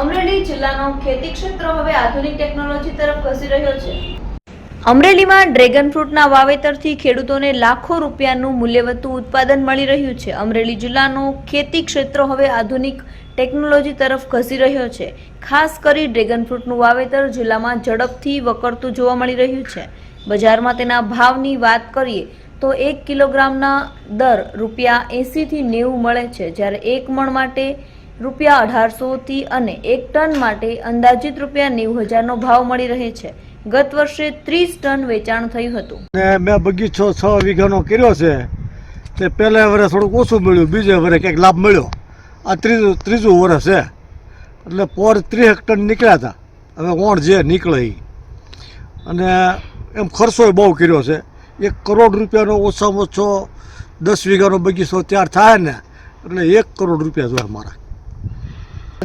અમરેલી જિલ્લાનો ખેતી ક્ષેત્ર હવે આધુનિક ટેકનોલોજી તરફ ખસી રહ્યો છે. અમરેલીમાં ડ્રેગન ફ્રૂટના વાવેતરથી ખેડૂતોને લાખો રૂપિયાનું મૂલ્યવતું ઉત્પાદન મળી રહ્યું છે. અમરેલી જિલ્લાનો ખેતી ક્ષેત્ર હવે આધુનિક ટેકનોલોજી તરફ ખસી રહ્યો છે. ખાસ કરી ડ્રેગન ફ્રૂટનું વાવેતર જિલ્લામાં ઝડપથી વકરતું જોવા મળી રહ્યું છે. બજારમાં તેના ભાવની વાત કરીએ તો એક કિલોગ્રામના દર રૂપિયા એંસીથી નેવું મળે છે. જ્યારે એક મણ માટે રૂપિયા અઢારસોથી અને એક ટન માટે અંદાજિત રૂપિયા નેવું હજારનો ભાવ મળી રહે છે. ગત વર્ષે ત્રીસ ટન વેચાણ થયું હતું. મેં બગીચો છ વીઘાનો કર્યો છે. તે પહેલા વર્ષે થોડુંક ઓછું મળ્યું, બીજે વર્ષે કંઈક લાભ મળ્યો. આ ત્રીજું ત્રીજું વર્ષ છે. એટલે પોર ત્રીસ ટન નીકળ્યા હતા. હવે ઓણ જે નીકળે એ અને એમ ખર્ચો બહુ કર્યો છે. એક કરોડ રૂપિયાનો ઓછામાં ઓછો દસ વીઘાનો બગીચો તૈયાર થાય ને, એટલે એક કરોડ રૂપિયા જોઈએ મારા.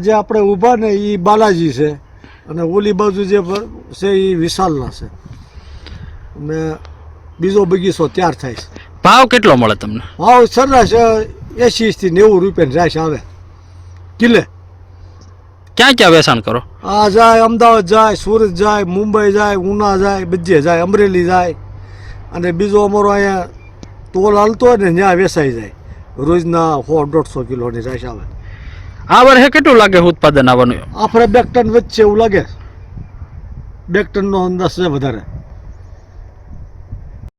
જે આપણે ઊભા ને એ બાલાજી છે અને ઓલી બાજુ જે છે એ વિશાલના છે. અને બીજો બગીચો તૈયાર થાય છે. ભાવ કેટલો મળે તમને? ભાવ સરેરાશ એંશીથી નેવું રૂપિયાની રાશ આવે. કિલે. ક્યાં ક્યાં વેચાણ કરો? આ જાય અમદાવાદ જાય સુરત જાય મુંબઈ જાય ઉના જાય બધે જાય અમરેલી જાય. અને બીજો અમારો અહીંયા ટોલ હાલતો હોય ને ત્યાં વેસાઈ જાય. રોજના સો દોઢસો કિલોની રાશ આવે. આ વર્ષે કેટલું લાગે ઉત્પાદન આવવાનું? આપણે બે ટન વચ્ચે એવું લાગે. બે ટનનો અંદાજ છે વધારે.